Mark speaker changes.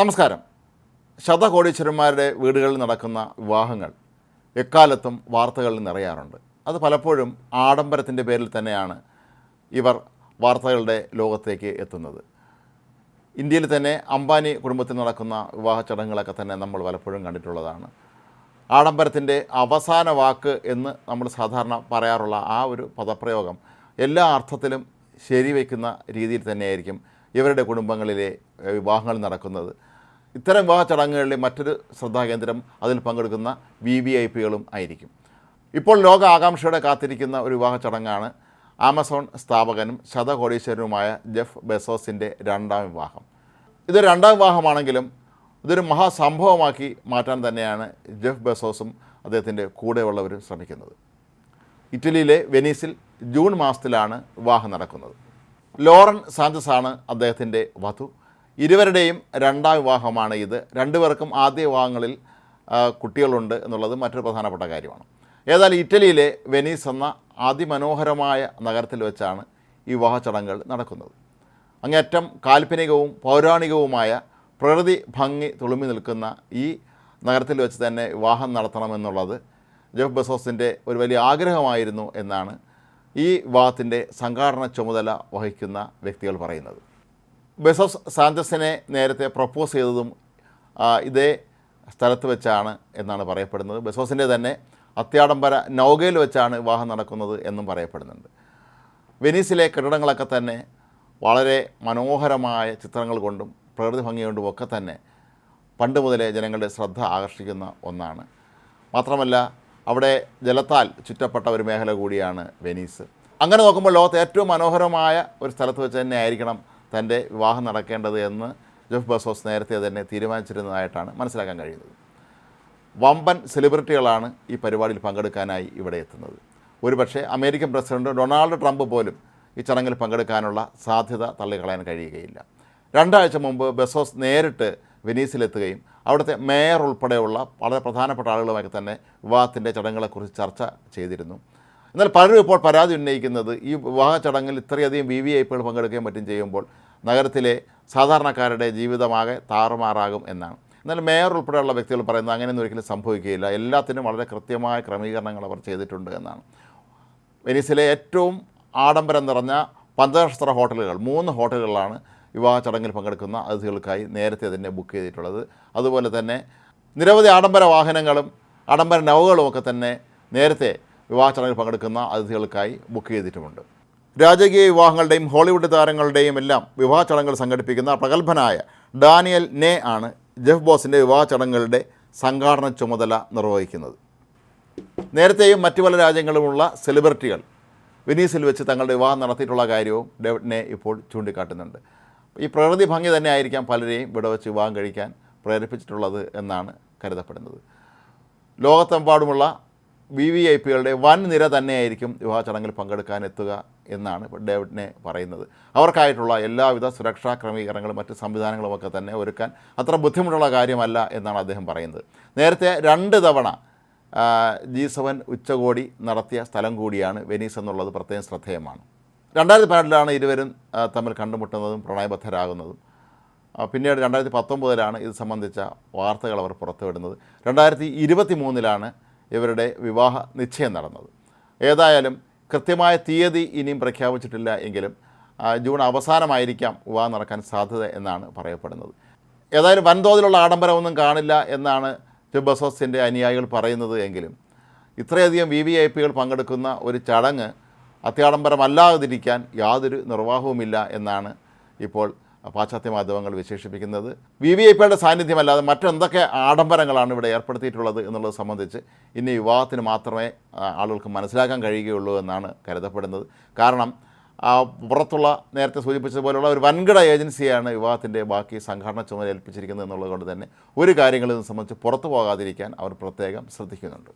Speaker 1: നമസ്കാരം. ശതകോടീശ്വരന്മാരുടെ വീടുകളിൽ നടക്കുന്ന വിവാഹങ്ങൾ എക്കാലത്തും വാർത്തകളിൽ നിറയാറുണ്ട്. അത് പലപ്പോഴും ആഡംബരത്തിന്റെ പേരിൽ തന്നെയാണ് ഇവർ വാർത്തകളുടെ ലോകത്തേക്ക് എത്തുന്നത്. ഇന്ത്യയിൽ തന്നെ അംബാനി കുടുംബത്തിൽ നടക്കുന്ന വിവാഹ ചടങ്ങുകളൊക്കെ തന്നെ നമ്മൾ പലപ്പോഴും കണ്ടിട്ടുള്ളതാണ്. ആഡംബരത്തിന്റെ അവസാന വാക്ക് എന്ന് നമ്മൾ സാധാരണ പറയാറുള്ള ആ ഒരു പദപ്രയോഗം എല്ലാ അർത്ഥത്തിലും ശരിവെക്കുന്ന രീതിയിൽ തന്നെയായിരിക്കും ഇവരുടെ കുടുംബങ്ങളിലെ വിവാഹങ്ങൾ നടക്കുന്നത്. ഇത്തരം വിവാഹ ചടങ്ങുകളിലെ മറ്റൊരു ശ്രദ്ധാകേന്ദ്രം അതിൽ പങ്കെടുക്കുന്ന വി വി ഐ പികളും ആയിരിക്കും. ഇപ്പോൾ ലോക ആകാംക്ഷയോടെ കാത്തിരിക്കുന്ന ഒരു വിവാഹ ചടങ്ങാണ് ആമസോൺ സ്ഥാപകനും ശതകോടീശ്വരനുമായ ജെഫ് ബെസോസിന്റെ രണ്ടാം വിവാഹം. ഇതൊരു രണ്ടാം വിവാഹമാണെങ്കിലും ഇതൊരു മഹാസംഭവമാക്കി മാറ്റാൻ തന്നെയാണ് ജെഫ് ബെസോസും അദ്ദേഹത്തിന്റെ കൂടെയുള്ളവരും ശ്രമിക്കുന്നത്. ഇറ്റലിയിലെ വെനീസിൽ ജൂൺ മാസത്തിലാണ് വിവാഹം നടക്കുന്നത്. ലോറൻ സാഞ്ചസാണ് അദ്ദേഹത്തിന്റെ വധു. ഇരുവരുടെയും രണ്ടാം വിവാഹമാണ് ഇത്. രണ്ടുപേർക്കും ആദ്യ വിവാഹങ്ങളിൽ കുട്ടികളുണ്ട് എന്നുള്ളത് മറ്റൊരു പ്രധാനപ്പെട്ട കാര്യമാണ്. ഏതായാലും ഇറ്റലിയിലെ വെനീസ് എന്ന അതിമനോഹരമായ നഗരത്തിൽ വെച്ചാണ് ഈ വിവാഹ ചടങ്ങുകൾ നടക്കുന്നത്. അങ്ങേറ്റം കാൽപ്പനികവും പൗരാണികവുമായ പ്രകൃതി ഭംഗി തുളുമ്പി നിൽക്കുന്ന ഈ നഗരത്തിൽ വെച്ച് തന്നെ വിവാഹം നടത്തണമെന്നുള്ളത് ജെഫ് ബസോസിന്റെ ഒരു വലിയ ആഗ്രഹമായിരുന്നു എന്നാണ് ഈ വിവാഹത്തിന്റെ സംഘാടന ചുമതല വഹിക്കുന്ന വ്യക്തികൾ പറയുന്നത്. ബെസോസ് സാഞ്ചസിനെ നേരത്തെ പ്രപ്പോസ് ചെയ്തതും ഇതേ സ്ഥലത്ത് വെച്ചാണ് എന്നാണ് പറയപ്പെടുന്നത്. ബെസോസിന്റെ തന്നെ അത്യാഡംബര നൗകയിൽ വെച്ചാണ് വിവാഹം നടക്കുന്നത് എന്നും പറയപ്പെടുന്നുണ്ട്. വെനീസിലെ കെട്ടിടങ്ങളൊക്കെ തന്നെ വളരെ മനോഹരമായ ചിത്രങ്ങൾ കൊണ്ടും പ്രകൃതി ഭംഗി കൊണ്ടും ഒക്കെ തന്നെ പണ്ട് മുതലേ ജനങ്ങളുടെ ശ്രദ്ധ ആകർഷിക്കുന്ന ഒന്നാണ്. മാത്രമല്ല അവിടെ ജലത്താൽ ചുറ്റപ്പെട്ട ഒരു മേഖല കൂടിയാണ് വെനീസ്. അങ്ങനെ നോക്കുമ്പോൾ ലോകത്തെ ഏറ്റവും മനോഹരമായ ഒരു സ്ഥലത്ത് വെച്ച് തന്നെ ആയിരിക്കണം തന്റെ വിവാഹം നടക്കേണ്ടത് എന്ന് ജെഫ് ബസോസ് നേരത്തെ തന്നെ തീരുമാനിച്ചിരുന്നതായിട്ടാണ് മനസ്സിലാക്കാൻ കഴിയുന്നത്. വമ്പൻ സെലിബ്രിറ്റികളാണ് ഈ പരിപാടിയിൽ പങ്കെടുക്കാനായി ഇവിടെ എത്തുന്നത്. ഒരുപക്ഷെ അമേരിക്കൻ പ്രസിഡന്റ് ഡൊണാൾഡ് ട്രംപ് പോലും ഈ ചടങ്ങിൽ പങ്കെടുക്കാനുള്ള സാധ്യത തള്ളിക്കളയാൻ കഴിയുകയില്ല. രണ്ടാഴ്ച മുമ്പ് ബസോസ് നേരിട്ട് വെനീസിലെത്തുകയും അവിടുത്തെ മേയർ ഉൾപ്പെടെയുള്ള വളരെ പ്രധാനപ്പെട്ട ആളുകളുമായി തന്നെ വിവാഹത്തിന്റെ ചടങ്ങുകളെക്കുറിച്ച് ചർച്ച ചെയ്തിരുന്നു. എന്നാൽ പലരും ഇപ്പോൾ പരാതി ഉന്നയിക്കുന്നത് ഈ വിവാഹ ചടങ്ങിൽ ഇത്രയധികം വി വി ഐ പികൾ പങ്കെടുക്കുകയും മറ്റും ചെയ്യുമ്പോൾ നഗരത്തിലെ സാധാരണക്കാരുടെ ജീവിതമാകെ താറുമാറാകും എന്നാണ്. എന്നാൽ മേയർ ഉൾപ്പെടെയുള്ള വ്യക്തികൾ പറയുന്നത് അങ്ങനെയൊന്നും ഒരിക്കലും സംഭവിക്കുകയില്ല. എല്ലാത്തിനും വളരെ കൃത്യമായ ക്രമീകരണങ്ങൾ അവർ ചെയ്തിട്ടുണ്ട് എന്നാണ്. വെനീസിലെ ഏറ്റവും ആഡംബരം നിറഞ്ഞ പഞ്ചനക്ഷത്ര ഹോട്ടലുകൾ മൂന്ന് ഹോട്ടലുകളാണ് വിവാഹ ചടങ്ങിൽ പങ്കെടുക്കുന്ന അതിഥികൾക്കായി നേരത്തെ തന്നെ ബുക്ക് ചെയ്തിട്ടുള്ളത്. അതുപോലെ തന്നെ നിരവധി ആഡംബര വാഹനങ്ങളും ആഡംബര നവകളും ഒക്കെ തന്നെ നേരത്തെ വിവാഹ ചടങ്ങിൽ പങ്കെടുക്കുന്ന അതിഥികൾക്കായി ബുക്ക് ചെയ്തിട്ടുമുണ്ട്. രാജകീയ വിവാഹങ്ങളുടെയും ഹോളിവുഡ് താരങ്ങളുടെയും എല്ലാം വിവാഹ ചടങ്ങുകൾ സംഘടിപ്പിക്കുന്ന പ്രഗത്ഭനായ ഡാനിയൽ നെ ആണ് ജെഫ് ബോസിന്റെ വിവാഹ ചടങ്ങുകളുടെ സംഘാടന ചുമതല നിർവഹിക്കുന്നത്. നേരത്തെയും മറ്റു പല രാജ്യങ്ങളുമുള്ള സെലിബ്രിറ്റികൾ വെനീസിൽ വെച്ച് തങ്ങളുടെ വിവാഹം നടത്തിയിട്ടുള്ള കാര്യവും ഡേവിഡ് നേ ഇപ്പോൾ ചൂണ്ടിക്കാട്ടുന്നുണ്ട്. ഈ പ്രകൃതി ഭംഗി തന്നെ ആയിരിക്കാം പലരെയും ഇവിടെ വെച്ച് വിവാഹം കഴിക്കാൻ പ്രേരിപ്പിച്ചിട്ടുള്ളത് എന്നാണ് കരുതപ്പെടുന്നത്. ലോകത്തെമ്പാടുമുള്ള വി വി ഐ പികളുടെ വൻ നിര തന്നെയായിരിക്കും വിവാഹ ചടങ്ങിൽ പങ്കെടുക്കാൻ എത്തുക എന്നാണ് ഡേവിഡിനെ പറയുന്നത്. അവർക്കായിട്ടുള്ള എല്ലാവിധ സുരക്ഷാ ക്രമീകരണങ്ങളും മറ്റ് സംവിധാനങ്ങളും ഒക്കെ തന്നെ ഒരുക്കാൻ അത്ര ബുദ്ധിമുട്ടുള്ള കാര്യമല്ല എന്നാണ് അദ്ദേഹം പറയുന്നത്. നേരത്തെ രണ്ട് തവണ ജി സെവൻ ഉച്ചകോടി നടത്തിയ സ്ഥലം കൂടിയാണ് വെനീസ് എന്നുള്ളത് പ്രത്യേകം ശ്രദ്ധേയമാണ്. രണ്ടായിരത്തി പതിനെട്ടിലാണ് ഇരുവരും തമ്മിൽ കണ്ടുമുട്ടുന്നതും പ്രണയബദ്ധരാകുന്നതും. പിന്നീട് രണ്ടായിരത്തി പത്തൊമ്പതിലാണ് ഇത് സംബന്ധിച്ച വാർത്തകൾ അവർ പുറത്തുവിടുന്നത്. രണ്ടായിരത്തി ഇരുപത്തി മൂന്നിലാണ് ഇവരുടെ വിവാഹ നിശ്ചയം നടന്നത്. ഏതായാലും കൃത്യമായ തീയതി ഇനിയും പ്രഖ്യാപിച്ചിട്ടില്ല എങ്കിലും ജൂൺ അവസാനമായിരിക്കാം വിവാഹം നടക്കാൻ സാധ്യത എന്നാണ് പറയപ്പെടുന്നത്. ഏതായാലും വൻതോതിലുള്ള ആഡംബരമൊന്നും കാണില്ല എന്നാണ് ബസോസിന്റെ അനുയായികൾ പറയുന്നത് എങ്കിലും ഇത്രയധികം വി വി ഐ പികൾ പങ്കെടുക്കുന്ന ഒരു ചടങ്ങ് അത്യാഡംബരമല്ലാതിരിക്കാൻ യാതൊരു നിർവാഹവുമില്ല എന്നാണ് ഇപ്പോൾ പാശ്ചാത്യ മാധ്യമങ്ങൾ വിശേഷിപ്പിക്കുന്നത് വി വി ഐ പിയുടെ സാന്നിധ്യമല്ലാതെ മറ്റെന്തൊക്കെ ആഡംബരങ്ങളാണ് ഇവിടെ ഏർപ്പെടുത്തിയിട്ടുള്ളത് എന്നുള്ളത് സംബന്ധിച്ച് ഇനി വിവാഹത്തിന് മാത്രമേ ആളുകൾക്ക് മനസ്സിലാക്കാൻ കഴിയുകയുള്ളൂ എന്നാണ് കരുതപ്പെടുന്നത്. കാരണം പുറത്തുള്ള നേരത്തെ സൂചിപ്പിച്ചതുപോലുള്ള ഒരു വൻകിട ഏജൻസിയാണ് വിവാഹത്തിന്റെ ബാക്കി സംഘടന ചുമതല ഏൽപ്പിച്ചിരിക്കുന്നത് എന്നുള്ളത് കൊണ്ട് തന്നെ ഒരു കാര്യങ്ങളിൽ നിന്ന് സംബന്ധിച്ച് പുറത്തു പോകാതിരിക്കാൻ അവർ പ്രത്യേകം ശ്രദ്ധിക്കുന്നുണ്ട്.